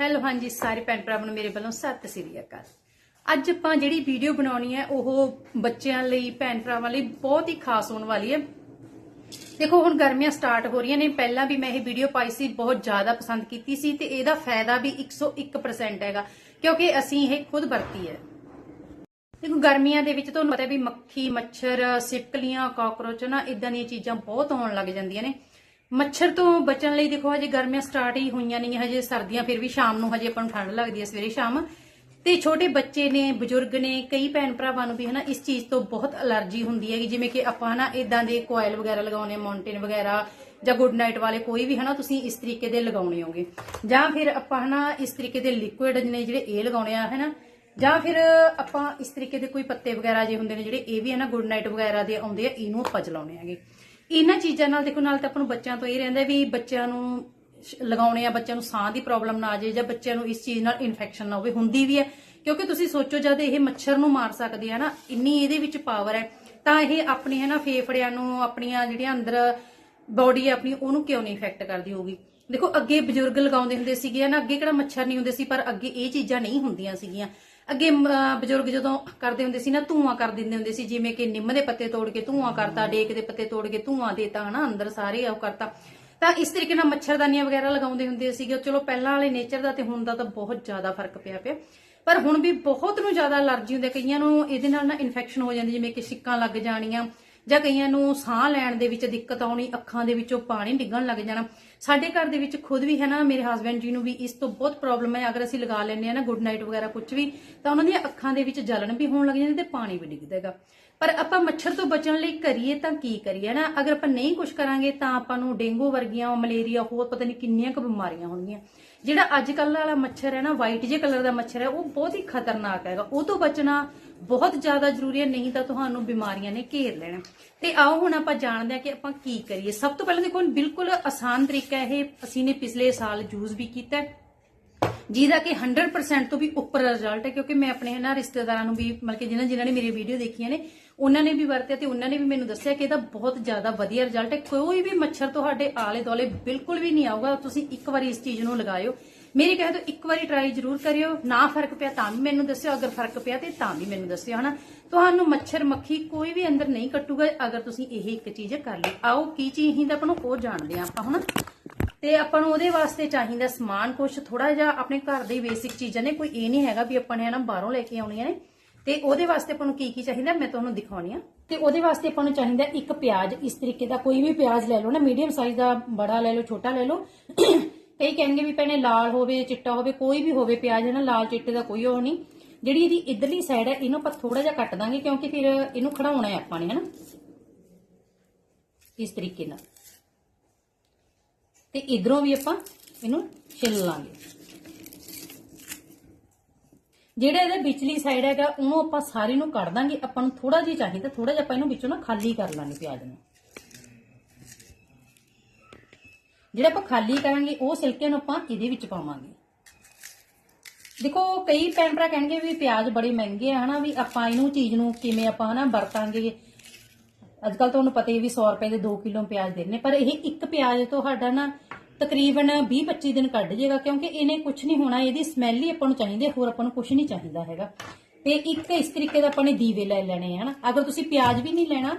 Hello, ਹਾਂਜੀ, ਸਾਰੇ ਭੈਣ ਭਰਾਵਾਂ ਨੂੰ ਮੇਰੇ ਵੱਲੋਂ ਸਤਿ ਸ੍ਰੀ ਅਕਾਲ। ਅੱਜ ਆਪਾਂ ਜਿਹੜੀ ਵੀਡੀਓ ਬਣਾਉਣੀ ਹੈ, ਉਹ ਬੱਚਿਆਂ ਲਈ, ਭੈਣ ਭਰਾਵਾਂ ਲਈ ਬਹੁਤ ਹੀ ਖਾਸ ਹੋਣ ਵਾਲੀ ਹੈ। ਦੇਖੋ, ਹੁਣ ਗਰਮੀਆਂ ਸਟਾਰਟ ਹੋ ਰਹੀਆਂ ਨੇ। ਪਹਿਲਾਂ ਵੀ ਮੈਂ ਇਹ ਵੀਡੀਓ ਪਾਈ ਸੀ, ਬਹੁਤ ਜ਼ਿਆਦਾ ਪਸੰਦ ਕੀਤੀ ਸੀ ਤੇ ਇਹਦਾ ਫਾਇਦਾ ਵੀ 101% ਹੈਗਾ, ਕਿਉਂਕਿ ਅਸੀਂ ਇਹ ਖੁਦ ਵਰਤੀ ਹੈ। ਦੇਖੋ, ਗਰਮੀਆਂ ਦੇ ਵਿੱਚ ਤੁਹਾਨੂੰ ਪਤਾ ਵੀ ਮੱਖੀ, ਮੱਛਰ, ਸਿਪਕਲੀਆਂ, ਕਾਕਰੋਚ ਨਾ ਇਦਾਂ ਦੀਆਂ ਚੀਜ਼ਾਂ ਬਹੁਤ ਆਉਣ ਲੱਗ ਜਾਂਦੀਆਂ ਨੇ। ਮੱਛਰ ਤੋਂ ਬਚਣ ਲਈ ਦੇਖੋ, ਹਜੇ ਗਰਮੀਆਂ ਸਟਾਰਟ ਹੀ ਹੋਈਆਂ ਨਹੀਂ ਹਜੇ ਸਰਦੀਆਂ ਫਿਰ ਵੀ ਸ਼ਾਮ ਨੂੰ ਹਜੇ ਆਪਾਂ ਨੂੰ ਠੰਡ ਲੱਗਦੀ ਹੈ ਸਵੇਰੇ ਸ਼ਾਮ। ਤੇ ਛੋਟੇ ਬੱਚੇ ਨੇ, ਬਜ਼ੁਰਗ ਨੇ, ਕਈ ਭੈਣ ਭਰਾਵਾਂ ਨੂੰ ਵੀ ਹਨਾ, ਇਸ ਚੀਜ਼ ਤੋਂ ਬਹੁਤ ਅਲਰਜੀ ਹੁੰਦੀ ਹੈ ਜਿਵੇਂ ਕਿ ਆਪਾਂ ਹਨਾ ਇਦਾਂ ਦੇ ਕੋਇਲ ਵਗੈਰਾ ਲਗਾਉਣੇ ਮਾਉਂਟੇਨ ਵਗੈਰਾ ਜਾਂ ਗੁੱਡ ਨਾਈਟ ਵਾਲੇ ਕੋਈ ਵੀ ਹਨਾ, ਤੁਸੀਂ ਇਸ ਤਰੀਕੇ ਦੇ ਲਗਾਉਣੇ ਹੋਗੇ। ਜਾਂ ਫਿਰ ਆਪਾਂ ਹਨਾ ਇਸ ਤਰੀਕੇ ਦੇ ਲਿਕੁਇਡ ਨੇ ਜਿਹੜੇ ਇਹ ਲਗਾਉਣੇ ਆ, ਹਨਾ। ਜਾਂ ਫਿਰ ਆਪਾਂ ਇਸ ਤਰੀਕੇ ਦੇ ਕੋਈ ਪੱਤੇ ਵਗੈਰਾ ਜੇ ਹੁੰਦੇ ਨੇ, ਜਿਹੜੇ ਇਹ ਵੀ ਹਨਾ ਨਾ ਗੁੱਡ ਨਾਈਟ ਵਗੈਰਾ ਦੇ ਆਉਂਦੇ ਆ, ਇਹਨੂੰ ਆਪਾਂ ਚਲਾਉਣੇ ਹੈਗੇ। ਇਹਨਾਂ ਚੀਜ਼ਾਂ ਨਾਲ ਦੇਖੋ, ਨਾਲ ਤਾਂ ਆਪਾਂ ਨੂੰ ਬੱਚਿਆਂ ਤੋਂ ਇਹ ਰਹਿੰਦਾ ਵੀ ਬੱਚਿਆਂ ਨੂੰ ਲਗਾਉਣੇ ਆ, ਬੱਚਿਆਂ ਨੂੰ ਸਾਹ ਦੀ ਪ੍ਰੋਬਲਮ ਨਾ ਆ ਜਾਏ ਜਾਂ ਬੱਚਿਆਂ ਨੂੰ ਇਸ ਚੀਜ਼ ਨਾਲ ਇਨਫੈਕਸ਼ਨ ਨਾ ਹੋਵੇ, ਹੁੰਦੀ ਵੀ ਹੈ। ਕਿਉਂਕਿ ਤੁਸੀਂ ਸੋਚੋ ਜਦ ਇਹ ਮੱਛਰ ਨੂੰ ਮਾਰ ਸਕਦੀ ਹੈ ਨਾ, ਇੰਨੀ ਇਹਦੇ ਵਿੱਚ ਪਾਵਰ ਹੈ, ਤਾਂ ਇਹ ਆਪਣੇ ਹੈ ਨਾ ਫੇਫੜਿਆਂ ਨੂੰ, ਆਪਣੀਆਂ ਜਿਹੜੀਆਂ ਅੰਦਰ ਬਾਡੀ ਆਪਣੀ, ਉਹਨੂੰ ਕਿਉਂ ਨਹੀਂ ਇਫੈਕਟ ਕਰਦੀ ਹੋਊਗੀ? ਦੇਖੋ, ਅੱਗੇ ਬਜ਼ੁਰਗ ਲਗਾਉਂਦੇ ਹੁੰਦੇ ਸੀਗੇ ਨਾ ਅੱਗੇ ਕਿਹੜਾ ਮੱਛਰ ਨਹੀਂ ਹੁੰਦੇ ਸੀ, ਪਰ ਅੱਗੇ ਇਹ ਚੀਜ਼ਾਂ ਨਹੀਂ ਹੁੰਦੀਆਂ ਸੀਗੀਆਂ। ਅੱਗੇ ਬਜ਼ੁਰਗ ਜਦੋਂ ਕਰਦੇ ਹੁੰਦੇ ਸੀ ਨਾ ਧੂਆਂ ਕਰ ਦਿੰਦੇ ਹੁੰਦੇ ਸੀ ਜਿਵੇਂ ਕਿ ਨਿੰਮ ਦੇ ਪੱਤੇ ਤੋੜ ਕੇ ਧੂਆਂ ਕਰਤਾ ਡੇਕ ਦੇ ਪੱਤੇ ਤੋੜ ਕੇ ਧੂਆਂ ਦੇਤਾ ਹਨਾ ਅੰਦਰ ਸਾਰੇ ਉਹ ਕਰਤਾ। ਤਾਂ ਇਸ ਤਰੀਕੇ ਨਾਲ ਮੱਛਰਦਾਨੀਆਂ ਵਗੈਰਾ ਲਗਾਉਂਦੇ ਹੁੰਦੇ ਸੀਗੇ। ਚਲੋ ਪਹਿਲਾਂ ਵਾਲੇ ਨੇਚਰ ਦਾ ਤੇ ਹੁਣ ਦਾ ਤਾਂ ਬਹੁਤ ਜ਼ਿਆਦਾ ਫ਼ਰਕ ਪਿਆ ਪਿਆ। ਪਰ ਹੁਣ ਵੀ ਬਹੁਤ ਨੂੰ ਜ਼ਿਆਦਾ ਅਲਰਜੀ ਹੁੰਦੀ ਕਈਆਂ ਨੂੰ ਇਹਦੇ ਨਾਲ ਨਾ ਇਨਫੈਕਸ਼ਨ ਹੋ ਜਾਂਦੀ ਜਿਵੇਂ ਕਿ ਛਿੱਕਾਂ ਲੱਗ ਜਾਣੀਆਂ ਜਾਂ ਕਈਆਂ ਨੂੰ ਸਾਹ ਲੈਣ ਦੇ ਵਿੱਚ ਦਿੱਕਤ ਆਉਣੀ, ਅੱਖਾਂ ਦੇ ਵਿੱਚੋਂ ਪਾਣੀ ਡਿੱਗਣ ਲੱਗ ਜਾਣਾ। ਸਾਡੇ ਘਰ ਦੇ ਵਿੱਚ ਖੁਦ ਵੀ ਹੈ ਨਾ, ਮੇਰੇ ਹਸਬੰਡ ਜੀ ਨੂੰ ਵੀ ਇਸ ਤੋਂ ਬਹੁਤ ਪ੍ਰੋਬਲਮ ਹੈ। ਅਗਰ ਅਸੀਂ ਲਗਾ ਲੈਂਦੇ ਆ ਨਾ ਗੁੱਡ ਨਾਈਟ ਵਗੈਰਾ ਕੁਝ ਵੀ, ਤਾਂ ਉਹਨਾਂ ਦੀਆਂ ਅੱਖਾਂ ਦੇ ਵਿੱਚ ਜਲਣ ਵੀ ਹੋਣ ਲੱਗ ਜਾਂਦੀ ਤੇ ਪਾਣੀ ਵੀ ਡਿੱਗਦਾ ਹੈਗਾ। ਪਰ ਆਪਾਂ ਮੱਛਰ ਤੋਂ ਬਚਣ ਲਈ ਕਰੀਏ ਤਾਂ ਕੀ ਕਰੀਏ ਨਾ? ਅਗਰ ਆਪਾਂ ਨਹੀਂ ਕੁਝ ਕਰਾਂਗੇ ਤਾਂ ਆਪਾਂ ਨੂੰ ਡੇਂਗੂ ਵਰਗੀਆਂ, ਮਲੇਰੀਆ, ਹੋਰ ਪਤਾ ਨਹੀਂ ਕਿੰਨੀਆਂ ਕੁ ਬਿਮਾਰੀਆਂ ਹੋਣਗੀਆਂ। ਜਿਹੜਾ ਅੱਜ ਕੱਲ੍ਹ ਵਾਲਾ ਮੱਛਰ ਹੈ ਨਾ ਵਾਈਟ ਜੇ ਕਲਰ ਦਾ ਮੱਛਰ ਹੈ, ਉਹ ਬਹੁਤ ਹੀ ਖਤਰਨਾਕ ਹੈਗਾ। ਉਹ ਤੋਂ ਬਚਣਾ ਬਹੁਤ ਜ਼ਿਆਦਾ ਜ਼ਰੂਰੀ ਹੈ, ਨਹੀਂ ਤਾਂ ਤੁਹਾਨੂੰ ਬਿਮਾਰੀਆਂ ਨੇ ਘੇਰ ਲੈਣਾ। ਤੇ ਆਓ ਹੁਣ ਆਪਾਂ ਜਾਣਦੇ ਹਾਂ ਕਿ ਆਪਾਂ ਕੀ ਕਰੀਏ। ਸਭ ਤੋਂ ਪਹਿਲਾਂ ਦੇਖੋ ਬਿਲਕੁਲ ਆਸਾਨ ਤਰੀਕਾ ਇਹ, ਅਸੀਂ ਨੇ ਪਿਛਲੇ ਸਾਲ ਯੂਜ਼ ਵੀ ਕੀਤਾ ਜਿਹਦਾ ਕਿ 100% ਤੋਂ ਵੀ ਉੱਪਰ ਰਿਜ਼ਲਟ ਹੈ, ਕਿਉਂਕਿ ਮੈਂ ਆਪਣੇ ਨਾ ਰਿਸ਼ਤੇਦਾਰਾਂ ਨੂੰ ਵੀ, ਮਤਲਬ ਕਿ ਜਿਨ੍ਹਾਂ ਜਿਨ੍ਹਾਂ ਨੇ ਮੇਰੀ ਵੀਡੀਓ ਦੇਖੀਆਂ ਨੇ ਉਹਨਾਂ ਨੇ ਵੀ ਵਰਤਿਆ ਤੇ ਉਹਨਾਂ ਨੇ ਵੀ ਮੈਨੂੰ ਦੱਸਿਆ ਕਿ ਇਹਦਾ ਬਹੁਤ ਜ਼ਿਆਦਾ ਵਧੀਆ ਰਿਜ਼ਲਟ ਹੈ। ਕੋਈ ਵੀ ਮੱਛਰ ਤੁਹਾਡੇ ਆਲੇ ਦੁਆਲੇ ਬਿਲਕੁਲ ਵੀ ਨਹੀਂ ਆਊਗਾ। ਤੁਸੀਂ ਇੱਕ ਵਾਰੀ ਇਸ ਚੀਜ਼ ਨੂੰ ਲਗਾਇਓ। ਮੇਰੇ ਕਹੇ ਤੋਂ ਇੱਕ ਵਾਰੀ ਟਰਾਈ ਜ਼ਰੂਰ ਕਰਿਓ। ਨਾ ਫ਼ਰਕ ਪਿਆ ਤਾਂ ਵੀ ਮੈਨੂੰ ਦੱਸਿਓ। ਅਗਰ ਫ਼ਰਕ ਪਿਆ ਤੇ ਤਾਂ ਵੀ ਮੈਨੂੰ ਦੱਸਿਓ, ਹਨਾ? ਤੁਹਾਨੂੰ ਮੱਛਰ ਮੱਖੀ ਕੋਈ ਵੀ ਅੰਦਰ ਨਹੀਂ ਕੱਟੂਗਾ ਅਗਰ ਤੁਸੀਂ ਇਹ ਇੱਕ ਚੀਜ਼ ਕਰ ਲਈ। ਆਓ, ਕੀ ਚੀਜ਼ ਹੀ ਦਾ ਆਪਾਂ ਨੂੰ ਉਹ ਜਾਣਦੇ ਆ ਆਪਾਂ ਹੁਣ ਤੇ ਆਪਾਂ ਨੂੰ ਉਹਦੇ ਵਾਸਤੇ ਚਾਹੀਦਾ ਸਮਾਨ ਕੁਝ ਥੋੜਾ ਜਿਹਾ ਆਪਣੇ ਘਰ ਦੇ ਬੇਸਿਕ ਚੀਜ਼ਾਂ ਨੇ। ਕੋਈ ਇਹ ਨਹੀਂ ਹੈਗਾ ਵੀ ਆਪਾਂ ਨੇ ਨਾ ਬਾਹਰੋਂ ਲੈ ਕੇ ਆਉਣੀਆਂ ਨੇ। ਤੇ ਉਹਦੇ ਵਾਸਤੇ ਆਪਾਂ ਨੂੰ ਕੀ ਕੀ ਚਾਹੀਦਾ ਮੈਂ ਤੁਹਾਨੂੰ ਦਿਖਾਉਣੀ ਆ। ਤੇ ਉਹਦੇ ਵਾਸਤੇ ਆਪਾਂ ਨੂੰ ਚਾਹੀਦਾ ਇੱਕ ਪਿਆਜ਼, ਇਸ ਤਰੀਕੇ ਦਾ ਕੋਈ ਵੀ ਪਿਆਜ਼ ਲੈ ਲਓ ਨਾ ਮੀਡੀਅਮ ਸਾਈਜ਼ ਦਾ ਬੜਾ ਲੈ ਲਓ, ਛੋਟਾ ਲੈ ਲਓ। ਕਈ ਕਹਿਣਗੇ ਵੀ ਭੈਣੇ ਲਾਲ ਹੋਵੇ, ਚਿੱਟਾ ਹੋਵੇ, ਕੋਈ ਵੀ ਹੋਵੇ ਪਿਆਜ਼ ਹੈ ਨਾ ਲਾਲ ਚਿੱਟੇ ਦਾ ਕੋਈ ਉਹ ਨਹੀਂ। ਜਿਹੜੀ ਇਹਦੀ ਇਧਰਲੀ ਸਾਈਡ ਹੈ ਇਹਨੂੰ ਆਪਾਂ ਥੋੜਾ ਜਿਹਾ ਕੱਟ ਦਾਂਗੇ ਕਿਉਂਕਿ ਫਿਰ ਇਹਨੂੰ ਖੜਾਉਣਾ ਹੈ ਆਪਾਂ ਨੇ, ਹਨਾ? ਇਸ ਤਰੀਕੇ ਨਾਲ। ਤੇ ਇਧਰੋਂ ਵੀ ਆਪਾਂ ਇਹਨੂੰ ਛਿੱਲ ਲਾਂਗੇ। ਜਿਹੜਾ ਇਹਦਾ ਵਿਚਲੀ ਸਾਈਡ ਹੈਗਾ, ਉਹਨੂੰ ਆਪਾਂ ਸਾਰੀ ਨੂੰ ਕੱਢ ਦਾਂਗੇ, ਆਪਾਂ ਨੂੰ ਥੋੜਾ ਜਿਹਾ ਚਾਹੀਦਾ ਥੋੜਾ ਜਿਹਾ ਆਪਾਂ ਇਹਨੂੰ ਵਿੱਚੋਂ ਨਾ ਖਾਲੀ ਕਰ ਲਾਂਗੇ ਪਿਆਜ਼ ਨੂੰ। ਜਿਹੜਾ ਆਪਾਂ ਖਾਲੀ ਕਰਾਂਗੇ, ਉਹ ਸਿਲਕੇ ਨੂੰ ਆਪਾਂ ਕਿਹਦੇ ਵਿੱਚ ਪਾਵਾਂਗੇ? ਦੇਖੋ, ਕਈ ਭੈਣ ਭਰਾ ਕਹਿਣਗੇ ਵੀ ਪਿਆਜ਼ ਬੜੇ ਮਹਿੰਗੇ ਆ, ਹਨਾ, ਵੀ ਆਪਾਂ ਇਹਨੂੰ ਚੀਜ਼ ਨੂੰ ਕਿਵੇਂ ਆਪਾਂ, ਹਨਾ, ਵਰਤਾਂਗੇ। ਅੱਜ ਕੱਲ ਤੁਹਾਨੂੰ ਪਤਾ ਹੀ ਵੀ 100 ਰੁਪਏ ਦੇ 2 ਕਿਲੋ ਪਿਆਜ਼ ਦੇ ਨੇ, ਪਰ ਇਹ ਇੱਕ ਪਿਆਜ਼ ਤੁਹਾਡਾ ਨਾ ਤਕਰੀਬਨ 20-25 ਦਿਨ ਕੱਢ ਜਾਏਗਾ ਕਿਉਂਕਿ ਇਹਨੇ ਕੁਝ ਨਹੀਂ ਹੋਣਾ, ਇਹਦੀ ਸਮੈਲ ਹੀ ਆਪਾਂ ਨੂੰ ਚਾਹੀਦੀ ਹੈ, ਹੋਰ ਆਪਾਂ ਨੂੰ ਕੁਝ ਨਹੀਂ ਚਾਹੀਦਾ ਹੈਗਾ। ਤੇ ਇੱਕ ਇਸ ਤਰੀਕੇ ਦਾ ਆਪਾਂ ਨੇ ਦੀਵੇ ਲੈ ਲੈਣੇ ਆ, ਹਨਾ? ਅਗਰ ਤੁਸੀਂ ਪਿਆਜ਼ ਵੀ ਨਹੀਂ ਲੈਣਾ,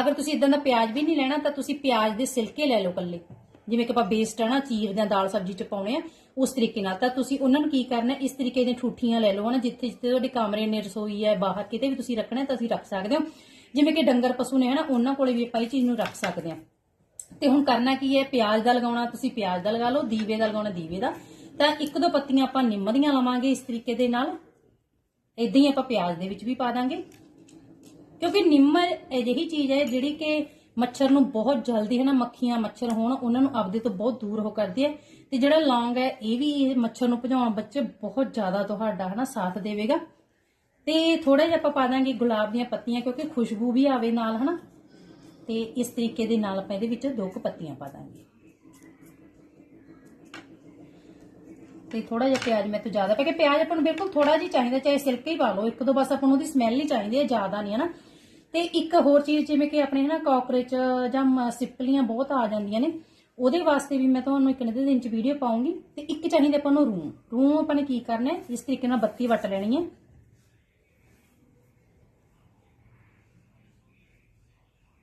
ਅਗਰ ਤੁਸੀਂ ਇਦਾਂ ਦਾ ਪਿਆਜ਼ ਵੀ ਨਹੀਂ ਲੈਣਾ, ਤਾਂ ਤੁਸੀਂ ਪਿਆਜ਼ ਦੇ ਸਿਲਕੇ ਲੈ ਲਓ ਕੱਲੇ ਜਿਵੇਂ ਕਿ ਆਪਾਂ ਬੇਸਟ ਆ ਨਾ ਚੀਰਦੇ ਆ ਦਾਲ ਸਬਜ਼ੀ ਚ ਪਾਉਣੇ ਆ, ਉਸ ਤਰੀਕੇ ਨਾਲ। ਤਾਂ ਤੁਸੀਂ ਉਹਨਾਂ ਨੂੰ ਕੀ ਕਰਨਾ ਇਸ ਤਰੀਕੇ ਦੀਆਂ ਠੂਠੀਆਂ ਲੈ ਲਓ, ਹਨਾ? ਜਿੱਥੇ ਜਿੱਥੇ ਤੁਹਾਡੇ ਕਮਰੇ ਨੇ ਰਸੋਈ ਹੈ, ਬਾਹਰ ਕਿਤੇ ਵੀ ਤੁਸੀਂ ਰੱਖਣਾ ਤਾਂ ਤੁਸੀਂ ਰੱਖ ਸਕਦੇ ਹੋ। ਜਿਵੇਂ ਕਿ ਡੰਗਰ ਪਸ਼ੂ ਨੇ, ਹਨਾ? ਉਹਨਾਂ ਕੋਲੇ ਵੀ ਆਪਾਂ ਇਹ ਚੀਜ਼ ਨੂੰ ਰੱਖ ਸਕਦੇ ਆ ਤੇ ਹੁਣ ਕਰਨਾ ਕੀ ਹੈ? ਪਿਆਜ਼ ਦਾ ਲਗਾਉਣਾ, ਤੁਸੀਂ ਪਿਆਜ਼ ਦਾ ਲਗਾ ਲਓ, ਦੀਵੇ ਦਾ ਲਗਾਉਣਾ, ਦੀਵੇ ਦਾ। ਤਾਂ ਇੱਕ ਦੋ ਪੱਤੀਆਂ ਆਪਾਂ ਨਿੰਮ ਦੀਆਂ ਲਵਾਂਗੇ ਇਸ ਤਰੀਕੇ ਦੇ ਨਾਲ। ਇਦਾਂ ਹੀ ਆਪਾਂ ਪਿਆਜ਼ ਦੇ ਵਿੱਚ ਵੀ ਪਾ ਦਾਂਗੇ। ਕਿਉਂਕਿ ਨਿੰਮ ਅਜਿਹੀ ਚੀਜ਼ ਹੈ ਜਿਹੜੀ ਕਿ ਮੱਛਰ ਨੂੰ ਬਹੁਤ ਜਲਦੀ ਹੈ ਨਾ ਮੱਖੀਆਂ, ਮੱਛਰ ਹੋਣ, ਉਹਨਾਂ ਨੂੰ ਆਪਦੇ ਤੋਂ ਬਹੁਤ ਦੂਰ ਹੋ ਕਰਦੀ ਹੈ। ਤੇ ਜਿਹੜਾ ਲੌਂਗ ਹੈ, ਇਹ ਵੀ ਇਹ ਮੱਛਰ ਨੂੰ ਭਜਾਉਣ ਬੱਚੇ ਬਹੁਤ ਜ਼ਿਆਦਾ ਤੁਹਾਡਾ ਹੈ ਨਾ ਸਾਥ ਦੇਵੇਗਾ। ਤੇ ਥੋੜਾ ਜਿਹਾ ਆਪਾਂ ਪਾ ਦਾਂਗੇ ਗੁਲਾਬ ਦੀਆਂ ਪੱਤੀਆਂ, ਕਿਉਂਕਿ ਖੁਸ਼ਬੂ ਵੀ ਆਵੇ ਨਾਲ ਹਨਾ। ਤੇ ਇਸ ਤਰੀਕੇ ਦੇ ਨਾਲ ਆਪਾਂ ਇਹਦੇ ਵਿੱਚ ਦੋ ਕੁ ਪੱਤੀਆਂ ਪਾ ਦਾਂਗੇ। ਤੇ ਥੋੜਾ ਜਿਹਾ ਪਿਆਜ਼ ਮੈਂ ਤੋਂ ਜ਼ਿਆਦਾ ਪਾ ਕੇ ਪਿਆਜ਼ ਆਪਾਂ ਨੂੰ ਬਿਲਕੁਲ ਥੋੜਾ ਜਿਹਾ ਚਾਹੀਦਾ, ਚਾਹੇ ਸਿਲਕੇ ਹੀ ਪਾ ਲਓ, ਇੱਕ ਦੋ ਬਸ ਆਪਾਂ ਨੂੰ ਉਹਦੀ ਸਮੈਲ ਹੀ ਚਾਹੀਦੀ ਹੈ, ਜ਼ਿਆਦਾ ਨਹੀਂ ਹਨਾ ਤੇ ਇੱਕ ਹੋਰ ਚੀਜ਼ ਜਿਵੇਂ ਕਿ ਆਪਣੇ ਨਾ ਕਾਕਰੋਚ ਜਾਂ ਮ- ਸਿਪਲੀਆਂ ਬਹੁਤ ਆ ਜਾਂਦੀਆਂ ਨੇ, ਉਹਦੇ ਵਾਸਤੇ ਵੀ ਮੈਂ ਤੁਹਾਨੂੰ ਇੱਕ ਨਿੱਧੇ ਦਿਨ ਚ ਵੀਡੀਓ ਪਾਉਂਗੀ। ਤੇ ਇੱਕ ਚਾਹੀਦਾ ਆਪਾਂ ਨੂੰ ਰੂਮ ਰੂਮ ਆਪਾਂ ਨੇ ਕੀ ਕਰਨਾ ਇਸ ਤਰੀਕੇ ਨਾਲ ਬੱਤੀ ਵੱਟ ਲੈਣੀ ਹੈ।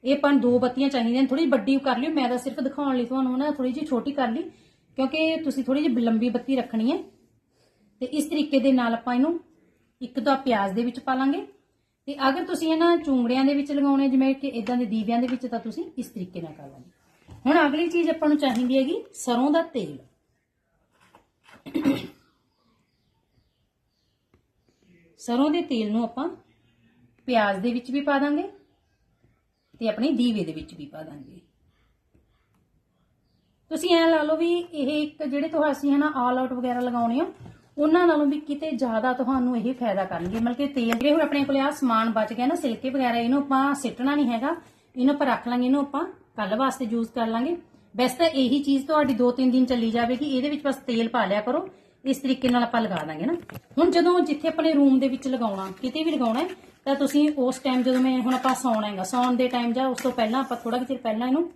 ਇਹ ਆਪਾਂ ਨੂੰ ਦੋ ਬੱਤੀਆਂ ਚਾਹੀਦੀਆਂ ਥੋੜੀ ਵੱਡੀ ਕਰ ਲਿਓ, ਮੈਂ ਤਾਂ ਸਿਰਫ ਦਿਖਾਉਣ ਲਈ ਤੁਹਾਨੂੰ ਨਾ ਥੋੜੀ ਜਿਹੀ ਛੋਟੀ ਕਰ ਲਈ, ਕਿਉਂਕਿ ਤੁਸੀਂ ਥੋੜੀ ਜਿਹੀ ਲੰਬੀ ਬੱਤੀ ਰੱਖਣੀ ਹੈ। ਤੇ ਇਸ ਤਰੀਕੇ ਦੇ ਨਾਲ ਆਪਾਂ ਇਹਨੂੰ ਇੱਕ ਤਾਂ ਪਿਆਜ਼ ਦੇ ਵਿੱਚ ਪਾ ਲਾਂਗੇ, ਤੇ ਅਗਰ ਤੁਸੀਂ ਇਹਨਾਂ ਚੁੰਗੜਿਆਂ ਦੇ ਵਿੱਚ ਲਗਾਉਣੇ, ਜਿਵੇਂ ਕਿ ਇਦਾਂ ਦੇ ਦੀਵਿਆਂ ਦੇ ਵਿੱਚ, ਤਾਂ ਤੁਸੀਂ ਇਸ ਤਰੀਕੇ ਨਾਲ ਕਰ ਲਾਂਗੇ ਹੁਣ ਅਗਲੀ ਚੀਜ਼ ਆਪਾਂ ਨੂੰ ਚਾਹੀਦੀ ਹੈਗੀ ਸਰੋਂ ਦਾ ਤੇਲ। ਸਰੋਂ ਦੇ ਤੇਲ ਨੂੰ ਆਪਾਂ ਪਿਆਜ਼ ਦੇ ਵਿੱਚ ਵੀ ਪਾ ਦਾਂਗੇ ਤੇ ਆਪਣੇ ਦੀਵੇ ਦੇ ਵਿੱਚ ਵੀ ਪਾ ਦਾਂਗੇ। ਤੁਸੀਂ ਐ ਲਾ ਲਓ ਵੀ ਇਹ ਇੱਕ ਜਿਹੜੇ ਤੁਸੀਂ ਹਨਾ ਆਲ ਆਊਟ ਵਗੈਰਾ ਲਗਾਉਣੇ ਆ ਉਹਨਾਂ ਨਾਲੋਂ ਵੀ ਕਿਤੇ ਜ਼ਿਆਦਾ ਤੁਹਾਨੂੰ ਇਹ ਫਾਇਦਾ ਕਰਨਗੇ। ਮਤਲਬ ਕਿ ਤੇਲ ਜਿਹੜੇ ਹੁਣ ਆਪਣੇ ਕੋਲੇ ਆ ਸਮਾਨ ਬਚ ਗਿਆ ਨਾ ਸਿਲਕੇ ਵਗੈਰਾ ਇਹਨੂੰ ਆਪਾਂ ਸਿੱਟਣਾ ਨਹੀਂ ਹੈਗਾ। ਇਹਨੂੰ ਆਪਾਂ ਰੱਖ ਲਾਂਗੇ ਇਹਨੂੰ ਆਪਾਂ ਕੱਲ ਵਾਸਤੇ ਯੂਜ਼ ਕਰ ਲਾਂਗੇ। ਵੈਸੇ ਤਾਂ ਇਹੀ ਚੀਜ਼ ਤੁਹਾਡੀ 2-3 ਦਿਨ ਚੱਲੀ ਜਾਵੇਗੀ ਇਹਦੇ ਵਿੱਚ ਬਸ ਤੇਲ ਪਾ ਲਿਆ ਕਰੋ। ਇਸ ਤਰੀਕੇ ਨਾਲ ਆਪਾਂ ਲਗਾ ਦਾਂਗੇ ਨਾ। ਹੁਣ ਜਦੋਂ ਜਿੱਥੇ ਆਪਣੇ ਰੂਮ ਦੇ ਵਿੱਚ ਲਗਾਉਣਾ ਕਿਤੇ ਵੀ ਲਗਾਉਣਾ ਹੈ, ਤਾਂ ਤੁਸੀਂ ਉਸ ਟਾਈਮ ਜਦੋਂ ਮੈਂ ਹੁਣ ਆਪਾਂ ਸੌਣਾ ਹੈਗਾ ਸੌਣ ਦੇ ਟਾਈਮ ਜਾਂ ਉਸ ਤੋਂ ਪਹਿਲਾਂ ਆਪਾਂ ਥੋੜਾ ਕੁ ਪਹਿਲਾਂ ਇਹਨੂੰ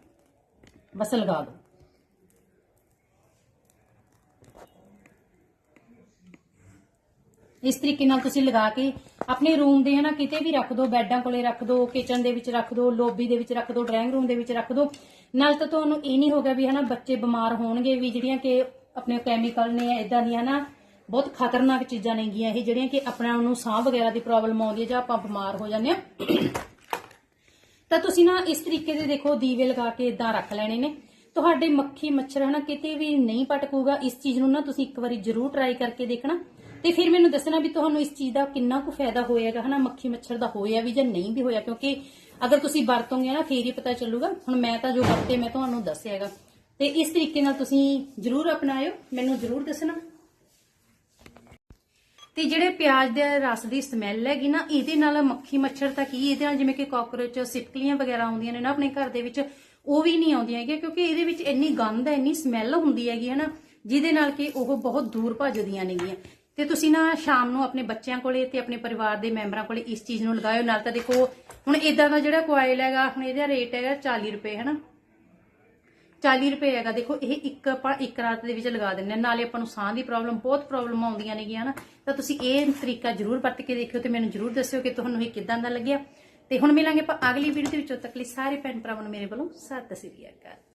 ਬਸ ਲਗਾ ਦਿਓ। ਇਸ ਤਰੀਕੇ ਨਾਲ ਤੁਸੀਂ ਲਗਾ ਕੇ ਆਪਣੇ ਰੂਮ ਦੇ ਹਨਾ ਕਿਤੇ ਵੀ ਰੱਖ ਦਿਓ, ਬੈੱਡਾਂ ਕੋਲੇ ਰੱਖ ਦਿਓ ਕਿਚਨ ਦੇ ਵਿੱਚ ਰੱਖ ਦਿਓ ਲੋਬੀ ਦੇ ਵਿੱਚ ਰੱਖ ਦਿਓ ਡਰਾਇੰਗ ਰੂਮ ਦੇ ਵਿੱਚ ਰੱਖ ਦਿਓ। ਨਾਲ ਤਾਂ ਤੁਹਾਨੂੰ ਇਹ ਨਹੀਂ ਹੋਗਾ ਵੀ ਹਨਾ ਬੱਚੇ ਬਿਮਾਰ ਹੋਣਗੇ ਵੀ ਜਿਹੜੀਆਂ ਕਿ ਆਪਣੇ ਕੈਮੀਕਲ ਨੇ ਇਦਾਂ ਦੀਆਂ ਹਨਾ ਬਹੁਤ ਖਤਰਨਾਕ ਚੀਜ਼ਾਂ ਨੇਗੀਆਂ ਇਹ, ਜਿਹੜੀਆਂ ਕਿ ਆਪਣਾ ਨੂੰ ਸਾਹ ਵਗੈਰਾ ਦੀ ਪ੍ਰੋਬਲਮ ਆਉਂਦੀ ਹੈ ਜਾਂ ਆਪਾਂ ਬਿਮਾਰ ਹੋ ਜਾਂਦੇ ਆ ਤਾਂ ਤੁਸੀਂ ਨਾ ਇਸ ਤਰੀਕੇ ਦੇ ਦੇਖੋ, ਦੀਵੇ ਲਗਾ ਕੇ ਇਦਾਂ ਰੱਖ ਲੈਣੇ ਨੇ। ਤੁਹਾਡੇ ਮੱਖੀ ਮੱਛਰ ਹਨਾ, ਕਿਤੇ ਵੀ ਨਹੀਂ ਪਟਕੂਗਾ, ਇਸ ਚੀਜ਼ ਨੂੰ ਨਾ ਤੁਸੀਂ ਇੱਕ ਵਾਰੀ ਜ਼ਰੂਰ ਟਰਾਈ ਕਰਕੇ ਦੇਖਣਾ। ਤੇ ਫਿਰ ਮੈਨੂੰ ਦੱਸਣਾ ਵੀ ਤੁਹਾਨੂੰ ਇਸ ਚੀਜ਼ ਦਾ ਕਿੰਨਾ ਕੁ ਫਾਇਦਾ ਹੋਏਗਾ ਹਨਾ, ਮੱਖੀ ਮੱਛਰ ਦਾ ਹੋਇਆ ਵੀ ਜਾਂ ਨਹੀਂ ਵੀ ਹੋਇਆ, ਕਿਉਂਕਿ ਅਗਰ ਤੁਸੀਂ ਵਰਤੋਗੇ ਨਾ, ਫੇਰ ਹੀ ਪਤਾ ਚੱਲੂਗਾ। ਹੁਣ ਮੈਂ ਤਾਂ ਜੋ ਵਰਤੇ, ਮੈਂ ਤੁਹਾਨੂੰ ਦੱਸਿਆਗਾ ਤੇ ਇਸ ਤਰੀਕੇ ਨਾਲ ਤੁਸੀਂ ਜ਼ਰੂਰ ਅਪਣਾਇਓ। ਮੈਨੂੰ ਜ਼ਰੂਰ ਦੱਸਣਾ। ਤੇ ਜਿਹੜੇ ਪਿਆਜ਼ ਦੇ ਰਸ ਦੀ ਸਮੈਲ ਹੈਗੀ ਨਾ, ਇਹਦੇ ਨਾਲ ਮੱਖੀ ਮੱਛਰ ਤਾਂ ਕੀ, ਇਹਦੇ ਨਾਲ ਜਿਵੇਂ ਕਿ ਕਾਕਰੋਚ ਸਿਪਕਲੀਆਂ ਵਗੈਰਾ ਆਉਂਦੀਆਂ ਨੇ ਨਾ ਆਪਣੇ ਘਰ ਦੇ ਵਿੱਚ, ਉਹ ਵੀ ਨਹੀਂ ਆਉਂਦੀਆਂ ਹੈਗੀਆਂ, ਕਿਉਂਕਿ ਇਹਦੇ ਵਿੱਚ ਇੰਨੀ ਗੰਧ ਹੈ, ਇੰਨੀ ਸਮੈਲ ਹੁੰਦੀ ਹੈਗੀ ਹੈ ਨਾ, ਜਿਹਦੇ ਨਾਲ ਕਿ ਉਹ ਬਹੁਤ ਦੂਰ ਭੱਜਦੀਆਂ ਨੇਗੀਆਂ। ਤੇ ਤੁਸੀਂ ਨਾ ਸ਼ਾਮ ਨੂੰ ਆਪਣੇ ਬੱਚਿਆਂ ਕੋਲੇ ਤੇ ਆਪਣੇ ਪਰਿਵਾਰ ਦੇ ਮੈਂਬਰਾਂ ਕੋਲੇ ਇਸ ਚੀਜ਼ ਨੂੰ ਲਗਾਇਓ, ਨਾਲ ਤਾਂ ਦੇਖੋ, ਹੁਣ ਇਦਾਂ ਦਾ ਜਿਹੜਾ ਕੋਇਲ ਹੈਗਾ, ਹੁਣ ਇਹਦਾ ਰੇਟ ਹੈਗਾ 40 ਰੁਪਏ, ਹਨਾ? 40 ਰੁਪਏ ਹੈਗਾ। ਦੇਖੋ, ਇਹ ਇੱਕ ਆਪਾਂ ਇੱਕ ਰਾਤ ਦੇ ਵਿੱਚ ਲਗਾ ਦਿੰਦੇ ਹਾਂ। ਨਾਲੇ ਆਪਾਂ ਨੂੰ ਸਾਹ ਦੀ ਪ੍ਰੋਬਲਮ ਬਹੁਤ ਪ੍ਰੋਬਲਮ ਆਉਂਦੀਆਂ ਨੇਗੀਆਂ ਹਨਾ। ਤਾਂ ਤੁਸੀਂ ਇਹ ਤਰੀਕਾ ਜ਼ਰੂਰ ਵਰਤ ਕੇ ਦੇਖਿਓ ਤੇ ਮੈਨੂੰ ਜ਼ਰੂਰ ਦੱਸਿਓ ਕਿ ਤੁਹਾਨੂੰ ਇਹ ਕਿਦਾਂ ਦਾ ਲੱਗਿਆ। ਤੇ ਹੁਣ ਮਿਲਾਂਗੇ ਆਪਾਂ ਅਗਲੀ ਵੀਡੀਓ ਦੇ ਵਿੱਚ। ਤੱਕ ਲਈ ਸਾਰੇ ਭੈਣ ਭਰਾਵਾਂ ਨੂੰ ਮੇਰੇ ਵੱਲੋਂ ਸਤਿ ਸ੍ਰੀ ਅਕਾਲ।